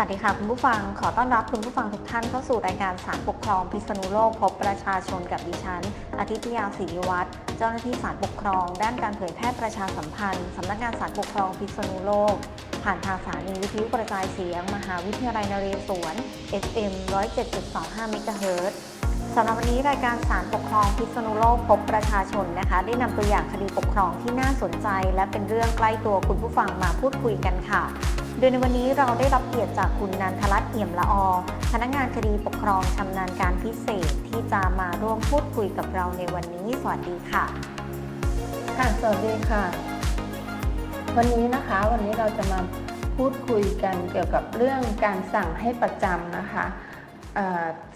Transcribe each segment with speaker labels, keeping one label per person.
Speaker 1: สวัสดีค่ะคุณผู้ฟังขอต้อนรับคุณผู้ฟังทุกท่านเข้าสู่รายการสารปกครองพิษณุโลกพบประชาชนกับดิฉัน อาทิตยาศิริวัตรเจ้าหน้าที่สารปกครอง ด้านการเผยแพร่ประชาสัมพันธ์สำนักงานสารปกครองพิษณุโลก ผ่านทางสถานีวิทยุกระจายเสียง มหาวิทยาลัยนเรศวร FM 107.25เมกะเฮิรตซ์สำหรับวันนี้รายการสารปกครองพิษณุโลกพบประชาชนนะคะ ได้นำตัวอย่างคดีปกครองที่น่าสนใจ และเป็นเรื่องใกล้ตัวคุณผู้ฟังมาพูดคุยกันค่ะ โดยในวันนี้เราได้รับเกียรติจากคุณนันทรัตน์เอี่ยมละอพนักงานคดีปกครองชำนาญการพิเศษที่จะมาร่วมพูดคุยกับเราในวันนี้ สวัสดีค่ะ
Speaker 2: ค่ะ สวัสดีค่ะ วันนี้นะคะ วันนี้เราจะมาพูดคุยกันเกี่ยวกับเรื่องการสั่งให้ประจำนะคะ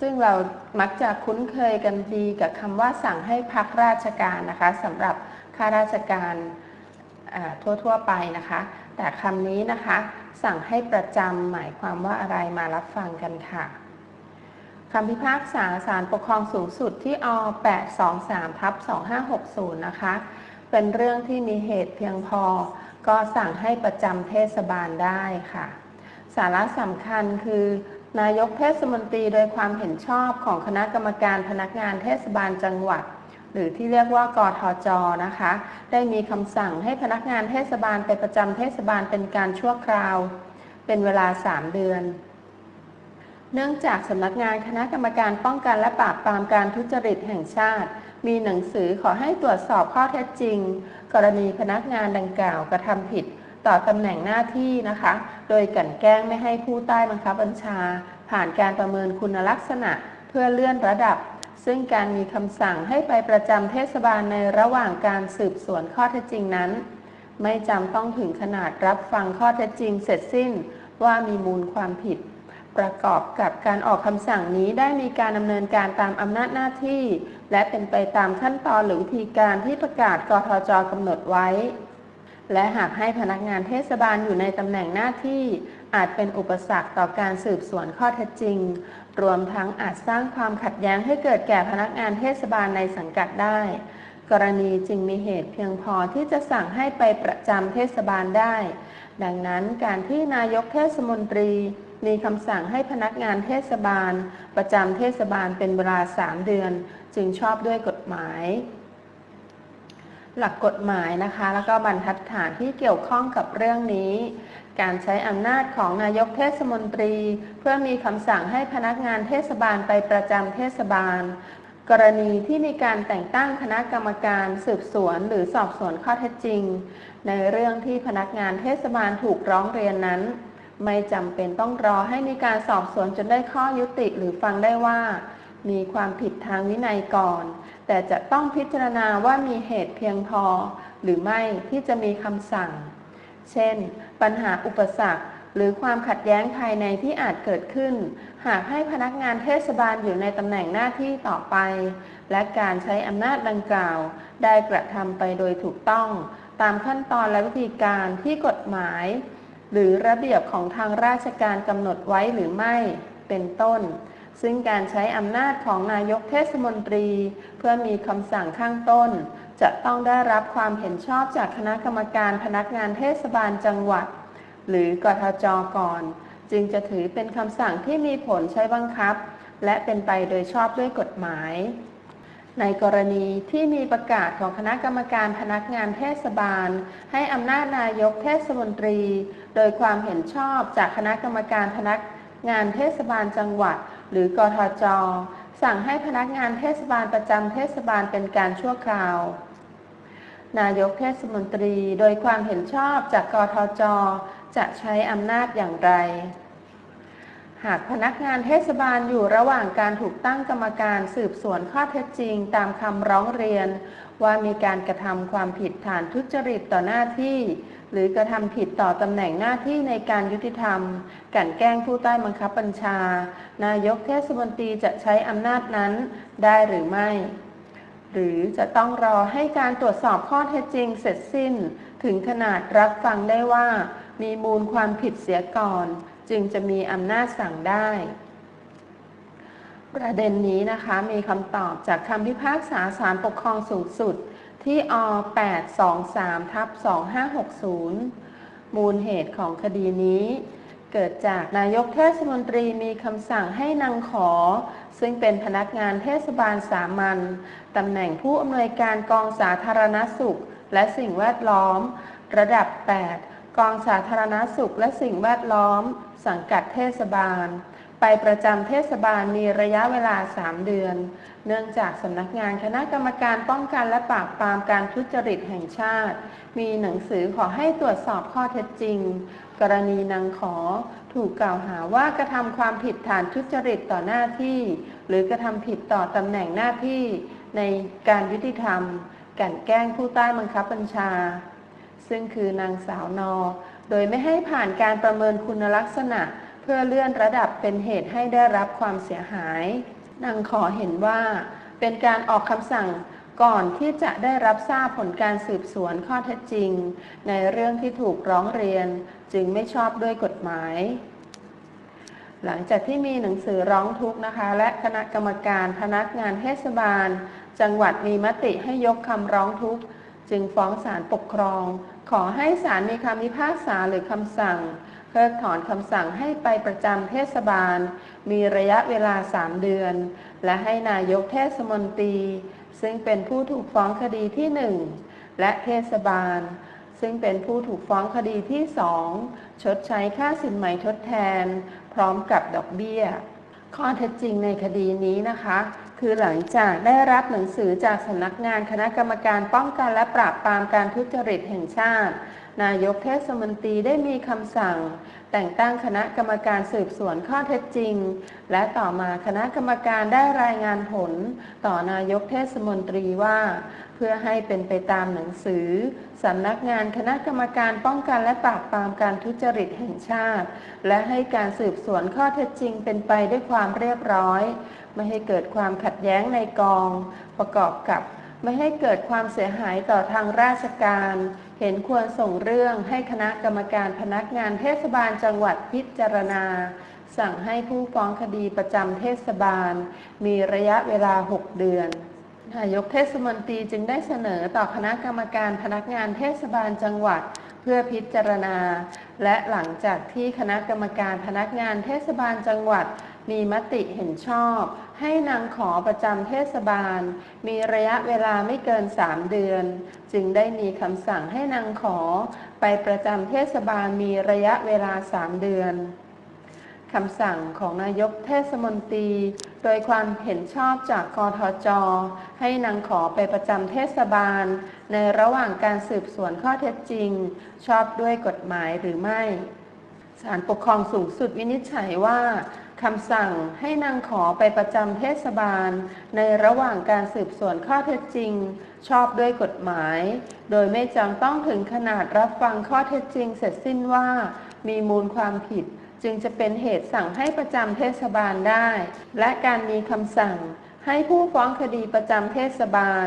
Speaker 2: ซึ่งเรามักจะคุ้นเคยกันดีกับคำว่าสั่งให้พักราชการนะคะสำหรับข้าราชการทั่วๆไปนะคะ แต่คำนี้นะคะ สั่งให้ประจำหมายความว่าอะไรมารับฟังกันค่ะคำพิพากษาศาลปกครองสูงสุดที่อ823ทับ2560 นะคะ เป็นเรื่องที่มีเหตุเพียงพอ ก็สั่งให้ประจำเทศบาลได้ค่ะ สาระสำคัญคือนายกเทศมนตรีโดยความเห็นชอบของคณะกรรมการพนักงานเทศบาลจังหวัด หรือที่เรียกว่ากทจนะคะ ได้มีคำสั่งให้พนักงานเทศบาลไปประจำเทศบาลเป็นการชั่วคราว เป็นเวลา 3 เดือน เนื่องจากสำนักงานคณะกรรมการป้องกันและปราบปรามการทุจริตแห่งชาติ มีหนังสือขอให้ตรวจสอบข้อเท็จจริง กรณีพนักงานดังกล่าวกระทำผิดต่อตำแหน่งหน้าที่นะคะ โดยกลั่นแกล้งไม่ให้ผู้ใต้บังคับบัญชา ผ่านการประเมินคุณลักษณะ เพื่อเลื่อนระดับ ซึ่งการมีคำสั่งให้ไปประจำเทศบาลในระหว่างการสืบสวนข้อเท็จจริงนั้น ไม่จำต้องถึงขนาดรับฟังข้อเท็จจริงเสร็จสิ้นว่ามีมูลความผิด ประกอบกับการออกคำสั่งนี้ได้มีการดำเนินการตามอำนาจหน้าที่ และเป็นไปตามขั้นตอนหรือวิธีการที่ประกาศกทจกำหนดไว้ และหากให้พนักงานเทศบาลอยู่ในตำแหน่งหน้าที่ อาจเป็นอุปสรรคต่อการสืบสวนข้อเท็จจริง รวมทั้งอาจสร้างความขัดแย้งให้เกิดแก่พนักงานเทศบาลในสังกัดได้ กรณีจึงมีเหตุเพียงพอที่จะสั่งให้ไปประจำเทศบาลได้ ดังนั้นการที่นายกเทศมนตรี มีคำสั่งให้พนักงานเทศบาล ประจำเทศบาลเป็นเวลา 3 เดือน จึงชอบด้วยกฎหมาย หลักกฎหมายนะคะ แล้วก็บรรทัดฐานที่เกี่ยวข้องกับเรื่องนี้ การใช้อำนาจของนายกเทศมนตรี เพื่อมีคำสั่งให้พนักงานเทศบาลไปประจำเทศบาล กรณีที่มีการแต่งตั้งคณะกรรมการสืบสวนหรือสอบสวนข้อเท็จจริง ในเรื่องที่พนักงานเทศบาลถูกร้องเรียนนั้น ไม่จำเป็นต้องรอให้มีการสอบสวนจนได้ข้อยุติหรือฟังได้ว่า มีความผิดทางวินัยก่อน แต่จะต้องพิจารณาว่ามีเหตุเพียงพอ หรือไม่ที่จะมีคำสั่ง เช่น ปัญหาอุปสรรค หรือความขัดแย้งภายในที่อาจเกิดขึ้น หากให้พนักงานเทศบาลอยู่ในตำแหน่งหน้าที่ต่อไป และการใช้อำนาจดังกล่าว ได้กระทำไปโดยถูกต้อง ตามขั้นตอนและวิธีการที่กฎหมาย หรือระเบียบของทางราชการกำหนดไว้หรือไม่ เป็นต้นซึ่งการใช้อำนาจของนายกเทศมนตรี เพื่อมีคำสั่งข้างต้น จะต้องได้รับความเห็นชอบจากคณะกรรมการพนักงานเทศบาลจังหวัด หรือกทจก่อน จึงจะถือเป็นคำสั่งที่มีผลใช้บังคับ และเป็นไปโดยชอบด้วยกฎหมาย ในกรณีที่มีประกาศของคณะกรรมการพนักงานเทศบาล ให้อำนาจนายกเทศมนตรี โดยความเห็นชอบจากคณะกรรมการพนักงานเทศบาลจังหวัด หรือกทจสั่งให้พนักงานเทศบาลประจำเทศบาลเป็นการชั่วคราว นายกเทศมนตรีโดยความเห็นชอบจากกทจ จะใช้อำนาจอย่างไร หากพนักงานเทศบาลอยู่ระหว่างการถูกตั้งกรรมการสืบสวนข้อเท็จจริงตามคำร้องเรียน ว่ามีการกระทำความผิดฐานทุจริตต่อหน้าที่ หรือกระทำผิดต่อตำแหน่งหน้าที่ในการยุติธรรม กันแกล้งผู้ใต้บังคับบัญชา นายกเทศมนตรีจะใช้อำนาจนั้นได้หรือไม่ หรือจะต้องรอให้การตรวจสอบข้อเท็จจริงเสร็จสิ้น ถึงขนาดรับฟังได้ว่า มีมูลความผิดเสียก่อน จึงจะมีอำนาจสั่งได้ ประเด็นนี้นะคะมีคำตอบจากคำพิพากษาศาลปกครองสูงสุด ที่อ823ทับ2560 มูลเหตุของคดีนี้ เกิดจากนายกเทศมนตรีมีคำสั่งให้นางขอ ซึ่งเป็นพนักงานเทศบาลสามัญตำแหน่งผู้อำนวยการกองสาธารณสุข และสิ่งแวดล้อม ระดับ 8 กองสาธารณสุขและสิ่งแวดล้อม สังกัดเทศบาล ไปประจำเทศบาลมีระยะเวลา 3 เดือน เนื่องจากสำนักงานคณะกรรมการป้องกันและปราบปรามการทุจริตแห่งชาติ มีหนังสือขอให้ตรวจสอบข้อเท็จจริง กรณีนางขอ ถูกกล่าวหาว่ากระทำความผิดฐานทุจริตต่อหน้าที่ หรือกระทำผิดต่อตำแหน่งหน้าที่ในการยุติธรรม กันแกล้งผู้ใต้บังคับบัญชา ซึ่งคือนางสาวนอ โดยไม่ให้ผ่านการประเมินคุณลักษณะ เพื่อเลื่อนระดับเป็นเหตุให้ได้รับความเสียหาย นางขอเห็นว่า เป็นการออกคำสั่งก่อนที่จะได้รับทราบผลการสืบสวนข้อเท็จจริง ในเรื่องที่ถูกร้องเรียน จึงไม่ชอบด้วยกฎหมาย หลังจากที่มีหนังสือร้องทุกข์นะคะ และคณะกรรมการพนักงานเทศบาล จังหวัดมีมติให้ยกคำร้องทุกข์จึงฟ้องศาลปกครอง ขอให้ศาลมีคำพิพากษาหรือคำสั่ง เพิกถอนคำสั่งให้ไปประจำเทศบาล มีระยะเวลา 3 เดือน และให้นายกเทศมนตรี ซึ่งเป็นผู้ถูกฟ้องคดีที่ 1 และเทศบาล ซึ่งเป็นผู้ถูกฟ้องคดีที่ 2 ชดใช้ค่าสินไหมทดแทน พร้อมกับดอกเบี้ย ข้อเท็จจริงในคดีนี้นะคะ คือหลังจากได้รับหนังสือจากสำนักงานคณะกรรมการป้องกันและปราบปรามการทุจริตแห่งชาติ นายกเทศมนตรีได้มีคำสั่ง แต่งตั้งคณะกรรมการสืบสวนข้อเท็จจริง และต่อมาคณะกรรมการได้รายงานผล ต่อนายกเทศมนตรีว่า พื่อให้เป็นไปตามหนังสือสำนักงานคณะกรรมการป้องกันและปราบปรามการทุจริตแห่งชาติ และให้การสืบสวนข้อเท็จจริงเป็นไปด้วยความเรียบร้อย ไม่ให้เกิดความขัดแย้งในกอง ประกอบกับไม่ให้เกิดความเสียหายต่อทางราชการ เห็นควรส่งเรื่องให้คณะกรรมการพนักงานเทศบาลจังหวัดพิจารณา สั่งให้ผู้ฟ้องคดีประจำเทศบาล มีระยะเวลา 6 เดือน นายกเทศมนตรีจึงได้เสนอต่อคณะกรรมการพนักงานเทศบาลจังหวัด เพื่อพิจารณา และหลังจากที่คณะกรรมการพนักงานเทศบาลจังหวัด มีมติเห็นชอบ ให้นางขอประจำเทศบาล มีระยะเวลาไม่เกิน 3 เดือน จึงได้มีคำสั่งให้นางขอ ไปประจำเทศบาลมีระยะเวลา 3 เดือน คำสั่งของนายกเทศมนตรี โดยความเห็นชอบจากกทจ ให้นางขอไปประจำเทศบาล ในระหว่างการสืบสวนข้อเท็จจริง ชอบด้วยกฎหมายหรือไม่ศาลปกครองสูงสุดวินิจฉัยว่าคำสั่งให้นางขอไปประจำเทศบาล ในระหว่างการสืบสวนข้อเท็จจริง ชอบด้วยกฎหมาย โดยไม่จำต้องถึงขนาดรับฟังข้อเท็จจริงเสร็จสิ้นว่า มีมูลความผิด จึงจะเป็นเหตุสั่งให้ประจำเทศบาลได้ และการมีคำสั่งให้ผู้ฟ้องคดีประจำเทศบาล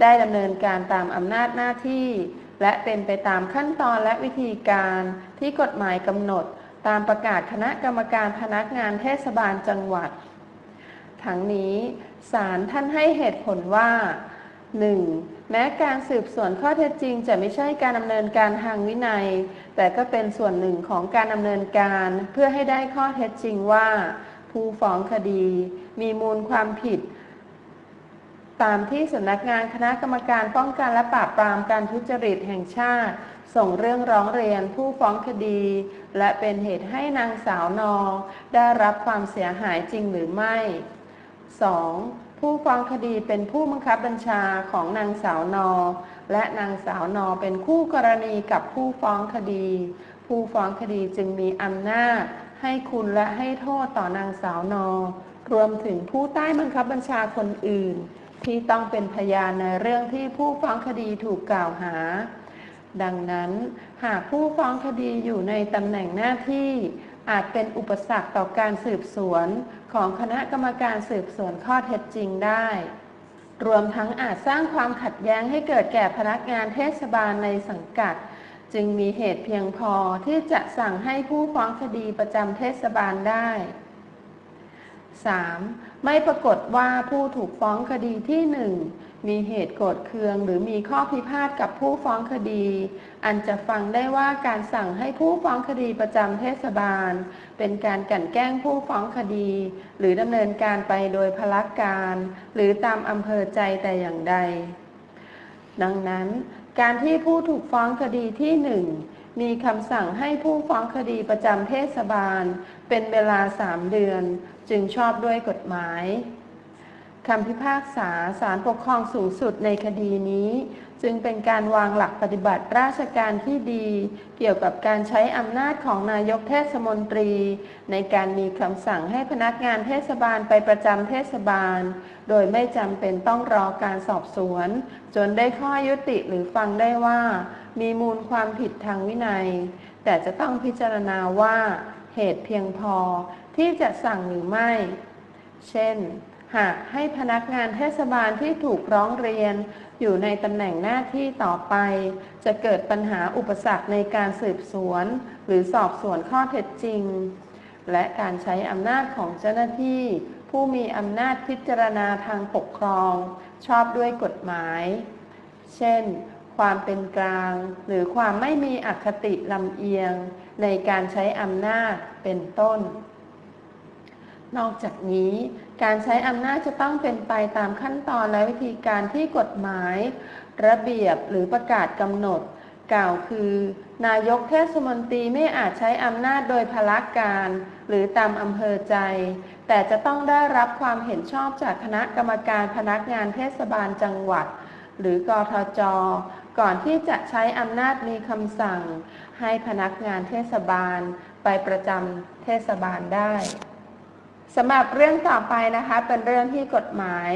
Speaker 2: ได้ดำเนินการตามอำนาจหน้าที่ และเป็นไปตามขั้นตอนและวิธีการที่กฎหมายกำหนด ตามประกาศคณะกรรมการพนักงานเทศบาลจังหวัด ทั้งนี้ศาลท่านให้เหตุผลว่า 1. แม้การสืบสวนข้อเท็จจริงจะไม่ใช่การดำเนินการทางวินัย แต่ก็เป็นส่วนหนึ่งของการดำเนินการเพื่อให้ได้ข้อเท็จจริงว่า ผู้ฟ้องคดี มีมูลความผิด ตามที่สำนักงานคณะกรรมการป้องกันและปราบปรามการทุจริตแห่งชาติ ส่งเรื่องร้องเรียนผู้ฟ้องคดี และเป็นเหตุให้นางสาวนอได้รับความเสียหายจริงหรือไม่ 2. ผู้ฟ้องคดีเป็นผู้บังคับบัญชาของนางสาวนอ และนางสาวนอเป็นคู่กรณีกับผู้ฟ้องคดี ผู้ฟ้องคดีจึงมีอำนาจ ให้คุณและให้โทษต่อนางสาวนอ รวมถึงผู้ใต้บังคับบัญชาคนอื่น ที่ต้องเป็นพยานในเรื่องที่ผู้ฟ้องคดีถูกกล่าวหา ดังนั้น หากผู้ฟ้องคดีอยู่ในตำแหน่งหน้าที่ อาจเป็นอุปสรรคต่อการสืบสวนของคณะกรรมการสืบสวนข้อเท็จจริงได้ รวมทั้งอาจสร้างความขัดแย้งให้เกิดแก่พนักงานเทศบาลในสังกัด จึงมีเหตุเพียงพอที่จะสั่งให้ผู้ฟ้องคดีประจำเทศบาลได้ 3. ไม่ปรากฏว่าผู้ถูกฟ้องคดีที่ 1 มีเหตุโกรธเคืองหรือมีข้อพิพาทกับผู้ฟ้องคดี อันจะฟังได้ว่าการสั่งให้ผู้ฟ้องคดีประจำเทศบาล เป็นการกลั่นแกล้งผู้ฟ้องคดี หรือดำเนินการไปโดยพลักการ หรือตามอำเภอใจแต่อย่างใด ดังนั้น การที่ผู้ถูกฟ้องคดีที่หนึ่งมีคำสั่งให้ผู้ฟ้องคดีประจำเทศบาล เป็นเวลาสามเดือน จึงชอบด้วยกฎหมายคำพิพากษาศาลปกครองสูงสุดในคดีนี้ จึงเป็นการวางหลักปฏิบัติราชการที่ดี เกี่ยวกับการใช้อำนาจของนายกเทศมนตรี ในการมีคำสั่งให้พนักงานเทศบาลไปประจำเทศบาล โดยไม่จำเป็นต้องรอการสอบสวน จนได้ข้อยุติหรือฟังได้ว่า มีมูลความผิดทางวินัย แต่จะต้องพิจารณาว่า เหตุเพียงพอที่จะสั่งหรือไม่ เช่น หากให้พนักงานเทศบาลที่ถูกร้องเรียน อยู่ในตำแหน่งหน้าที่ต่อไป จะเกิดปัญหาอุปสรรคในการสืบสวน หรือสอบสวนข้อเท็จจริง และการใช้อำนาจของเจ้าหน้าที่ ผู้มีอำนาจพิจารณาทางปกครอง ชอบด้วยกฎหมาย เช่น ความเป็นกลาง หรือความไม่มีอคติลำเอียง ในการใช้อำนาจเป็นต้น นอกจากนี้การใช้อำนาจจะต้องเป็นไปตามขั้นตอนและวิธีการที่กฎหมาย ระเบียบหรือประกาศกำหนด กล่าวคือ นายกเทศมนตรีไม่อาจใช้อำนาจโดยพละการ หรือตามอำเภอใจ แต่จะต้องได้รับความเห็นชอบจากคณะกรรมการพนักงานเทศบาลจังหวัด หรือกทจ ก่อนที่จะใช้อำนาจมีคำสั่ง ให้พนักงานเทศบาลไปประจำเทศบาลได้สำหรับเรื่องต่อไปนะคะ เป็นเรื่องที่กฎหมาย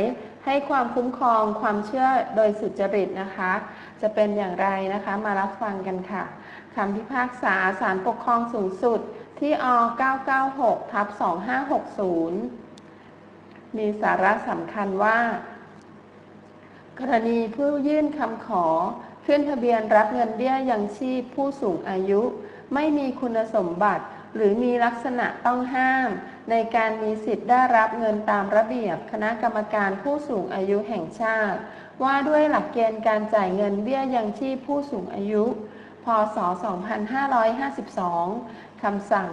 Speaker 2: ให้ความคุ้มครองความเชื่อโดยสุจริตนะคะ จะเป็นอย่างไรนะคะมารับฟังกันค่ะคำพิพากษาศาลปกครองสูงสุดที่อ996ทับ2560 มีสาระสำคัญว่า กรณีผู้ยื่นคำขอ ขึ้นทะเบียนรับเงินเบี้ยยังชีพผู้สูงอายุ ไม่มีคุณสมบัติ หรือมีลักษณะต้องห้าม ในการมีสิทธิ์ได้รับเงินตามระเบียบ คณะกรรมการผู้สูงอายุแห่งชาติ ว่าด้วยหลักเกณฑ์การจ่ายเงินเบี้ยยังชีพผู้สูงอายุ พศ 2552 คำสั่ง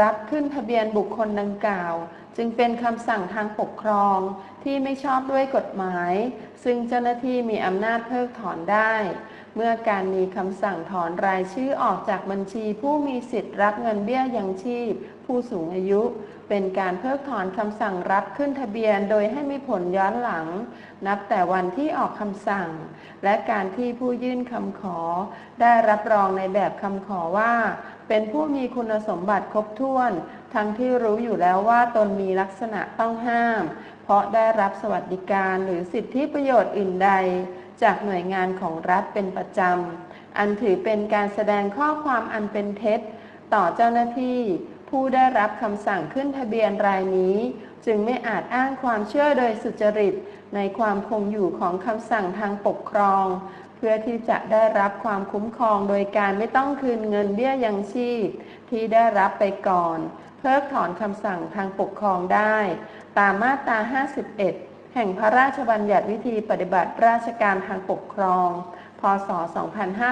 Speaker 2: รับขึ้นทะเบียนบุคคลดังกล่าว จึงเป็นคำสั่งทางปกครองที่ไม่ชอบด้วยกฎหมาย ซึ่งเจ้าหน้าที่มีอำนาจเพิกถอนได้ เมื่อการมีคำสั่งถอนรายชื่อออกจากบัญชีผู้มีสิทธิ์รับเงินเบี้ยยังชีพ ผู้สูงอายุ เป็นการเพิกถอนคำสั่งรับขึ้นทะเบียนโดยให้มีผลย้อนหลัง นับแต่วันที่ออกคำสั่ง และการที่ผู้ยื่นคำขอ ได้รับรองในแบบคำขอว่า เป็นผู้มีคุณสมบัติครบถ้วน ทั้งที่รู้อยู่แล้วว่าตนมีลักษณะต้องห้าม เพราะได้รับสวัสดิการหรือสิทธิประโยชน์อื่นใด จากหน่วยงานของรัฐเป็นประจำ อันถือเป็นการแสดงข้อความอันเป็นเท็จ ต่อเจ้าหน้าที่ ผู้ได้รับคำสั่งขึ้นทะเบียนรายนี้ จึงไม่อาจอ้างความเชื่อโดยสุจริตในความคงอยู่ของคำสั่งทางปกครอง พื่อที่จะได้รับความคุ้มครองโดยการไม่ต้องคืนเงินเบี้ยยังชีพ ที่ได้รับไปก่อน เพิกถอนคำสั่งทางปกครองได้ ตามมาตรา 51 แห่งพระราชบัญญัติวิธีปฏิบัติราชการทางปกครอง พศ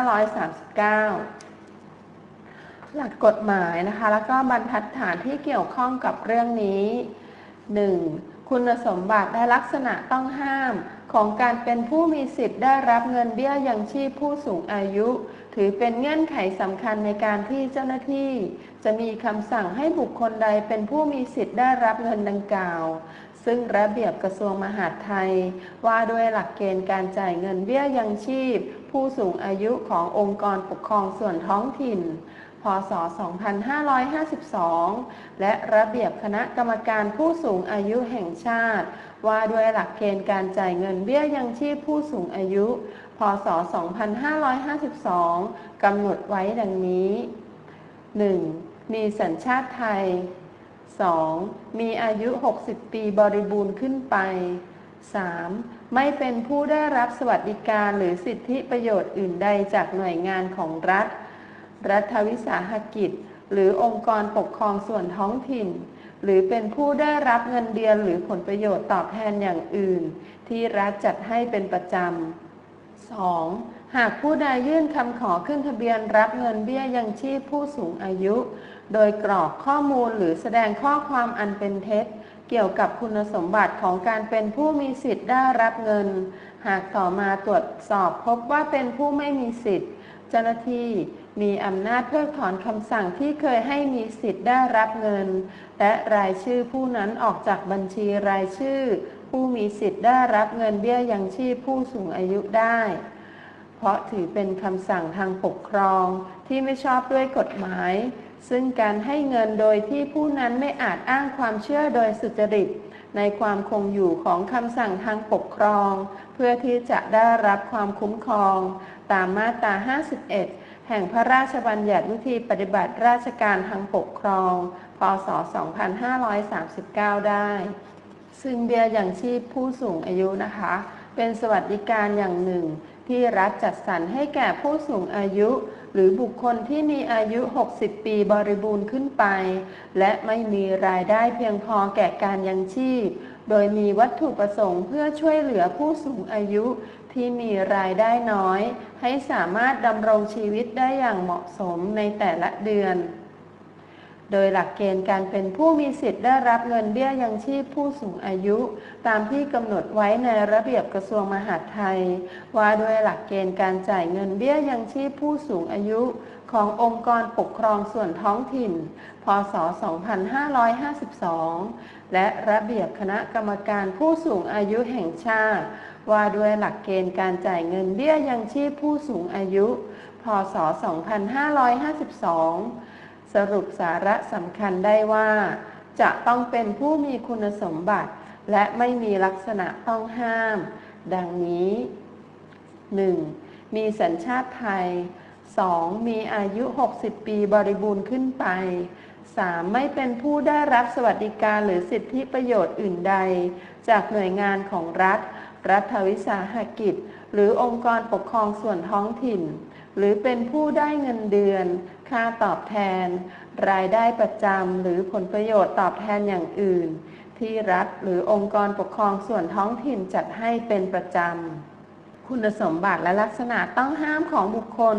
Speaker 2: 2539หลักกฎหมายนะคะ แล้วก็บรรทัดฐานที่เกี่ยวข้องกับเรื่องนี้ 1. คุณสมบัติและลักษณะต้องห้าม ของการเป็นผู้มีสิทธิ์ได้รับเงินเบี้ยยังชีพผู้สูงอายุ ถือเป็นเงื่อนไขสำคัญในการที่เจ้าหน้าที่ จะมีคำสั่งให้บุคคลใดเป็นผู้มีสิทธิ์ได้รับเงินดังกล่าว ซึ่งระเบียบกระทรวงมหาดไทย ว่าด้วยหลักเกณฑ์การจ่ายเงินเบี้ยยังชีพ ผู้สูงอายุขององค์กรปกครองส่วนท้องถิ่น พศ 2552 และระเบียบคณะกรรมการผู้สูงอายุแห่งชาติ ว่าด้วยหลักเกณฑ์การจ่ายเงินเบี้ยยังชีพผู้สูงอายุ พศ 2552 กำหนดไว้ดังนี้ 1. มีสัญชาติไทย 2. มีอายุ 60 ปีบริบูรณ์ขึ้นไป 3. ไม่เป็นผู้ได้รับสวัสดิการหรือสิทธิประโยชน์อื่นใดจากหน่วยงานของรัฐ รัฐวิสาหกิจ หรือองค์กรปกครองส่วนท้องถิ่น หรือเป็นผู้ได้รับเงินเดือนหรือผลประโยชน์ตอบแทนอย่างอื่น ที่รัฐจัดให้เป็นประจำ 2. หากผู้ใดยื่นคำขอขึ้นทะเบียนรับเงินเบี้ยยังชีพผู้สูงอายุ โดยกรอกข้อมูลหรือแสดงข้อความอันเป็นเท็จ เกี่ยวกับคุณสมบัติของการเป็นผู้มีสิทธิ์ได้รับเงิน หากต่อมาตรวจสอบพบว่าเป็นผู้ไม่มีสิทธิ์ เจ้าหน้าที่ มีอำนาจเพิกถอนคำสั่งที่เคยให้มีสิทธิ์ได้รับเงิน และรายชื่อผู้นั้นออกจากบัญชีรายชื่อ ผู้มีสิทธิ์ได้รับเงินเบี้ยยังชีพผู้สูงอายุได้ เพราะถือเป็นคำสั่งทางปกครองที่ไม่ชอบด้วยกฎหมาย ซึ่งการให้เงินโดยที่ผู้นั้นไม่อาจอ้างความเชื่อโดยสุจริต ในความคงอยู่ของคำสั่งทางปกครอง เพื่อที่จะได้รับความคุ้มครอง ตามมาตรา 51 ห่งพระราชบัญญัติวิธีปฏิบัติราชการทางปกครอง พศ 2539 ได้ ซึ่งเบี้ยอย่างชีพผู้สูงอายุนะคะ เป็นสวัสดิการอย่างหนึ่ง ที่รัฐจัดสรรให้แก่ผู้สูงอายุ หรือบุคคลที่มีอายุ 60 ปีบริบูรณ์ขึ้นไป และไม่มีรายได้เพียงพอแก่การยังชีพ โดยมีวัตถุประสงค์เพื่อช่วยเหลือผู้สูงอายุที่มีรายได้น้อย ให้สามารถดำรงชีวิตได้อย่างเหมาะสมในแต่ละเดือน โดยหลักเกณฑ์การเป็นผู้มีสิทธิ์ได้รับเงินเบี้ยยังชีพผู้สูงอายุ ตามที่กำหนดไว้ในระเบียบกระทรวงมหาดไทย ว่าด้วยหลักเกณฑ์การจ่ายเงินเบี้ยยังชีพผู้สูงอายุขององค์กรปกครองส่วนท้องถิ่น พศ 2552 และระเบียบคณะกรรมการผู้สูงอายุแห่งชาติ ว่าด้วยหลักเกณฑ์การจ่ายเงินเบี้ยยังชีพผู้สูงอายุ พศ 2552 สรุปสาระสำคัญได้ว่า จะต้องเป็นผู้มีคุณสมบัติ และไม่มีลักษณะต้องห้าม ดังนี้ 1. มีสัญชาติไทย 2. มีอายุ 60 ปีบริบูรณ์ขึ้นไป 3. ไม่เป็นผู้ได้รับสวัสดิการหรือสิทธิประโยชน์อื่นใด จากหน่วยงานของรัฐ รัฐวิสาหกิจ หรือองค์กรปกครองส่วนท้องถิ่น หรือเป็นผู้ได้เงินเดือน ค่าตอบแทน รายได้ประจำหรือผลประโยชน์ตอบแทนอย่างอื่น ที่รัฐหรือองค์กรปกครองส่วนท้องถิ่นจัดให้เป็นประจำคุณสมบัติและลักษณะต้องห้ามของบุคคล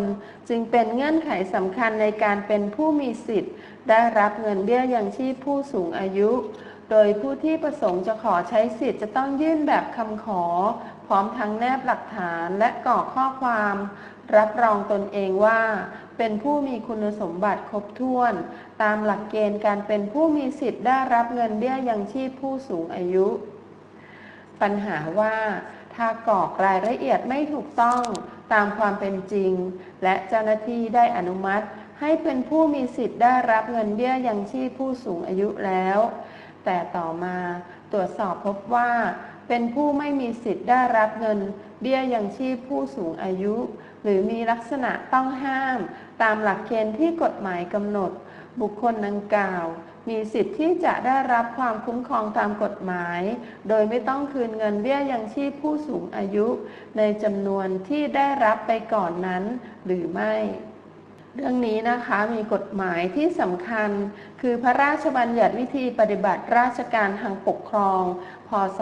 Speaker 2: จึงเป็นเงื่อนไขสำคัญในการเป็นผู้มีสิทธิ์ ได้รับเงินเบี้ยยังชีพผู้สูงอายุ โดยผู้ที่ประสงค์จะขอใช้สิทธิ์จะต้องยื่นแบบคำขอ พร้อมทั้งแนบหลักฐานและกรอกข้อความ รับรองตนเองว่า เป็นผู้มีคุณสมบัติครบถ้วน ตามหลักเกณฑ์การเป็นผู้มีสิทธิ์ได้รับเงินเบี้ยยังชีพผู้สูงอายุ ปัญหาว่าถ้ากรอกรายละเอียดไม่ถูกต้องตามความเป็นจริง และเจ้าหน้าที่ได้อนุมัติ ให้เป็นผู้มีสิทธิ์ได้รับเงินเบี้ยยังชีพผู้สูงอายุแล้ว แต่ต่อมาตรวจสอบพบว่า เป็นผู้ไม่มีสิทธิ์ได้รับเงิน เบี้ยยังชีพผู้สูงอายุ หรือมีลักษณะต้องห้าม ตามหลักเกณฑ์ที่กฎหมายกำหนด บุคคลดังกล่าว มีสิทธิ์ที่จะได้รับความคุ้มครองตามกฎหมาย โดยไม่ต้องคืนเงินเบี้ยยังชีพผู้สูงอายุ ในจำนวนที่ได้รับไปก่อนนั้นหรือไม่ เรื่องนี้นะคะมีกฎหมายที่สำคัญ คือพระราชบัญญัติวิธีปฏิบัติราชการทางปกครอง พศ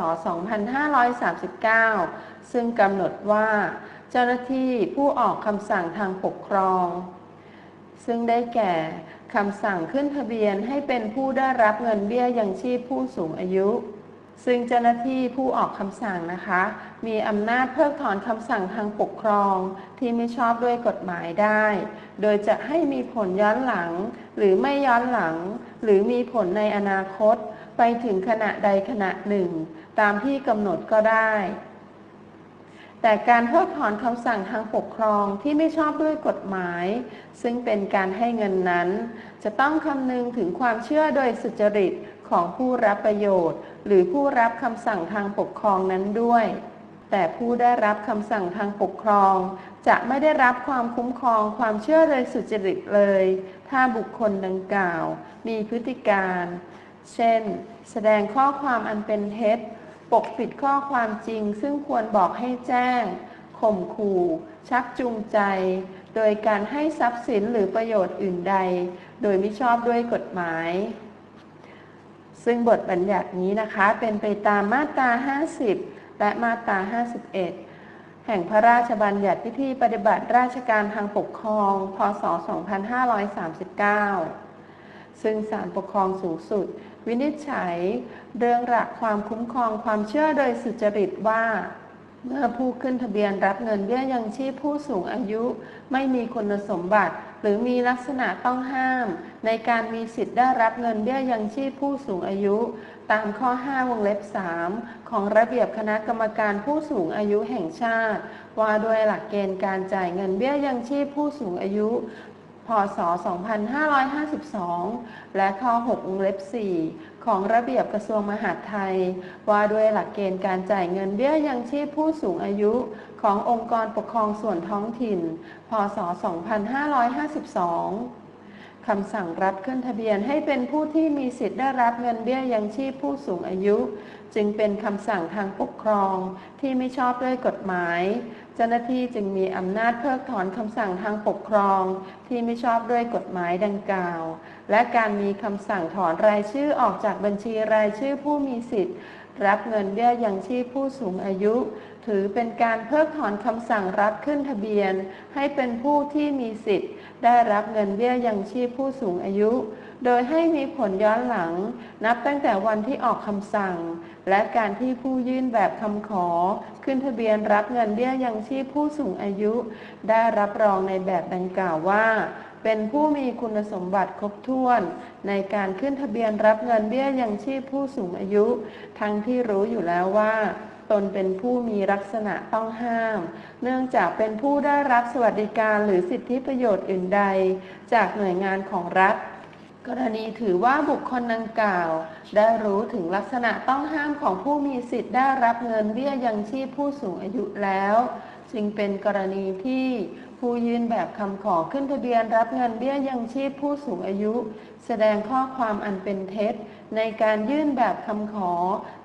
Speaker 2: 2539 ซึ่งกำหนดว่า เจ้าหน้าที่ผู้ออกคำสั่งทางปกครอง ซึ่งได้แก่คำสั่งขึ้นทะเบียนให้เป็นผู้ได้รับเงินเบี้ยยังชีพผู้สูงอายุ ซึ่งเจ้าหน้าที่ผู้ออกคำสั่งนะคะ มีอำนาจเพิกถอนคำสั่งทางปกครองที่ไม่ชอบด้วยกฎหมายได้ โดยจะให้มีผลย้อนหลัง หรือไม่ย้อนหลัง หรือมีผลในอนาคต ไปถึงขณะใดขณะหนึ่ง ตามที่กำหนดก็ได้ แต่การเพิกถอนคำสั่งทางปกครองที่ไม่ชอบด้วยกฎหมาย ซึ่งเป็นการให้เงินนั้น จะต้องคำนึงถึงความเชื่อโดยสุจริตของผู้รับประโยชน์ หรือผู้รับคำสั่งทางปกครองนั้นด้วยแต่ผู้ได้รับคำสั่งทางปกครอง จะไม่ได้รับความคุ้มครองความเชื่อโดยสุจริตเลย ถ้าบุคคลดังกล่าว มีพฤติการ เช่น แสดงข้อความอันเป็นเท็จ ปกปิดข้อความจริง ซึ่งควรบอกให้แจ้ง ข่มขู่ ชักจูงใจ โดยการให้ทรัพย์สินหรือประโยชน์อื่นใด โดยมิชอบด้วยกฎหมาย ซึ่งบทบัญญัตินี้นะคะ เป็นไปตามมาตรา 50 และมาตรา 51 ห่งพระราชบัญญัติวิธีปฏิบัติราชการทางปกครอง พศ 2539 ซึ่งศาลปกครองสูงสุด วินิจฉัย เรื่องหลักความคุ้มครองความเชื่อโดยสุจริตว่า เมื่อผู้ขึ้นทะเบียนรับเงินเบี้ยยังชีพผู้สูงอายุ ไม่มีคุณสมบัติ หรือมีลักษณะต้องห้าม ในการมีสิทธิ์ได้รับเงินเบี้ยยังชีพผู้สูงอายุ ตามข้อ 5 วงเล็บ 3 ของระเบียบคณะกรรมการผู้สูงอายุแห่งชาติ ว่าด้วยหลักเกณฑ์การจ่ายเงินเบี้ยยังชีพผู้สูงอายุ พศ 2552 และข้อ 6 วงเล็บ 4 ของระเบียบกระทรวงมหาดไทย ว่าด้วยหลักเกณฑ์การจ่ายเงินเบี้ยยังชีพผู้สูงอายุขององค์กรปกครองส่วนท้องถิ่น พศ 2552คำสั่งรับขึ้นทะเบียนให้เป็นผู้ที่มีสิทธิ์ได้รับเงินเบี้ยยังชีพผู้สูงอายุ จึงเป็นคำสั่งทางปกครองที่ไม่ชอบด้วยกฎหมาย เจ้าหน้าที่จึงมีอำนาจเพิกถอนคำสั่งทางปกครองที่ไม่ชอบด้วยกฎหมายดังกล่าว และการมีคำสั่งถอนรายชื่อออกจากบัญชีรายชื่อผู้มีสิทธิ์ รับเงินเบี้ยยังชีพผู้สูงอายุ ถือเป็นการเพิกถอนคำสั่งรับขึ้นทะเบียน ให้เป็นผู้ที่มีสิทธิ์ ได้รับเงินเบี้ยยังชีพผู้สูงอายุ โดยให้มีผลย้อนหลัง นับตั้งแต่วันที่ออกคำสั่ง และการที่ผู้ยื่นแบบคำขอ ขึ้นทะเบียนรับเงินเบี้ยยังชีพผู้สูงอายุ ได้รับรองในแบบดังกล่าวว่า เป็นผู้มีคุณสมบัติครบถ้วน ในการขึ้นทะเบียนรับเงินเบี้ยยังชีพผู้สูงอายุ ทั้งที่รู้อยู่แล้วว่าตนเป็นผู้มีลักษณะต้องห้าม เนื่องจากเป็นผู้ได้รับสวัสดิการหรือสิทธิประโยชน์อื่นใด จากหน่วยงานของรัฐ กรณีถือว่าบุคคลดังกล่าว ได้รู้ถึงลักษณะต้องห้ามของผู้มีสิทธิ์ได้รับเงินเบี้ยยังชีพผู้สูงอายุแล้ว จึงเป็นกรณีที่ผู้ยื่นแบบคำขอขึ้นทะเบียนรับเงินเบี้ยยังชีพผู้สูงอายุ แสดงข้อความอันเป็นเท็จ ในการยื่นแบบคำขอ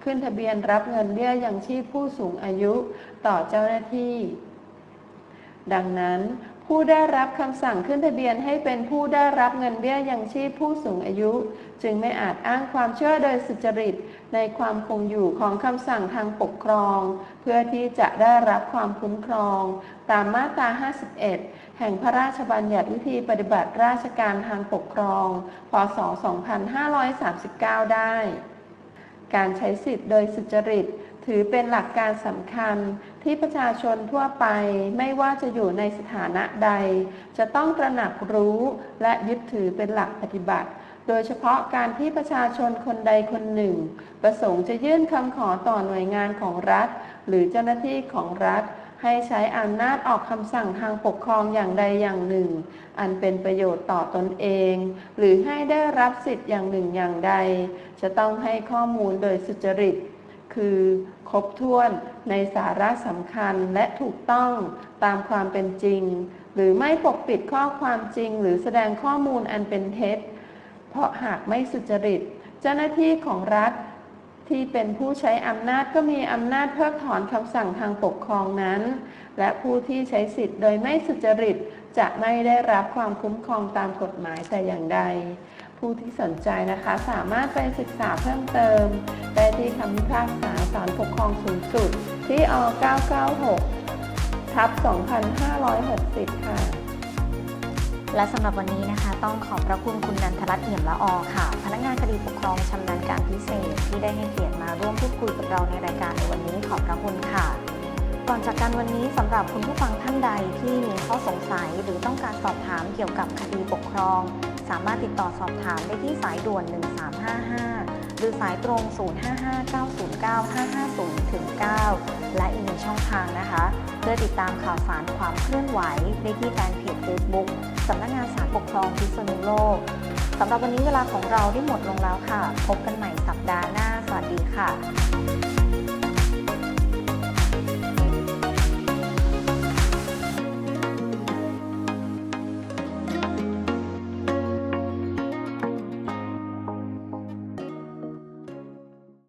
Speaker 2: ขึ้นทะเบียนรับเงินเบี้ยยังชีพผู้สูงอายุ ต่อเจ้าหน้าที่ ดังนั้น ผู้ได้รับคำสั่งขึ้นทะเบียนให้เป็นผู้ได้รับเงินเบี้ยยังชีพผู้สูงอายุ จึงไม่อาจอ้างความเชื่อโดยสุจริต ในความคงอยู่ของคำสั่งทางปกครอง เพื่อที่จะได้รับความคุ้มครอง ตามมาตรา 51 แห่งพระราชบัญญัติวิธีปฏิบัติราชการทางปกครอง พศ 2539 ได้ การใช้สิทธิ์โดยสุจริต ถือเป็นหลักการสำคัญที่ประชาชนทั่วไปไม่ว่าจะอยู่ในสถานะใด จะต้องตระหนักรู้และยึดถือเป็นหลักปฏิบัติ โดยเฉพาะการที่ประชาชนคนใดคนหนึ่ง ประสงค์จะยื่นคำขอต่อหน่วยงานของรัฐ หรือเจ้าหน้าที่ของรัฐ ให้ใช้อำนาจออกคำสั่งทางปกครองอย่างใดอย่างหนึ่ง อันเป็นประโยชน์ต่อตนเอง หรือให้ได้รับสิทธิ์อย่างหนึ่งอย่างใด จะต้องให้ข้อมูลโดยสุจริต คือครบถ้วนในสาระสำคัญและถูกต้องตามความเป็นจริง หรือไม่ปกปิดข้อความจริง หรือแสดงข้อมูลอันเป็นเท็จ เพราะหากไม่สุจริต เจ้าหน้าที่ของรัฐที่เป็นผู้ใช้อำนาจก็มีอำนาจเพิกถอนคำสั่งทางปกครองนั้น และผู้ที่ใช้สิทธิ์โดยไม่สุจริตจะไม่ได้รับความคุ้มครองตามกฎหมายแต่อย่างใด ผู้ที่สนใจนะคะ สามารถไปศึกษาเพิ่มเติมได้ที่คำพิพากษาศาลปกครองสูงสุด ที่อ996ทับ2560 ค่ะ
Speaker 1: และสำหรับวันนี้นะคะ ต้องขอบพระคุณคุณนันทรัตน์เอี่ยมละออค่ะ พนักงานคดีปกครองชำนาญการพิเศษที่ได้ให้เกียรติมาร่วมพูดคุยกับเราในรายการในวันนี้ขอบพระคุณค่ะ ก่อนจากกันวันนี้สำหรับคุณผู้ฟังท่านใดที่มีข้อสงสัยหรือต้องการสอบถามเกี่ยวกับคดีปกครอง สามารถติดต่อสอบถามได้ที่สายด่วน 1355 หรือสายตรง 055-909-550ถึง9และอีกหนึ่งช่องทางนะคะ เพื่อติดตามข่าวสารความเคลื่อนไหวได้ที่แฟนเพจ Facebook สำนักงานศาลปกครองพิษณุโลกสำหรับวันนี้เวลาของเราได้หมดลงแล้วค่ะ พบกันใหม่สัปดาห์หน้า สวัสดีค่ะ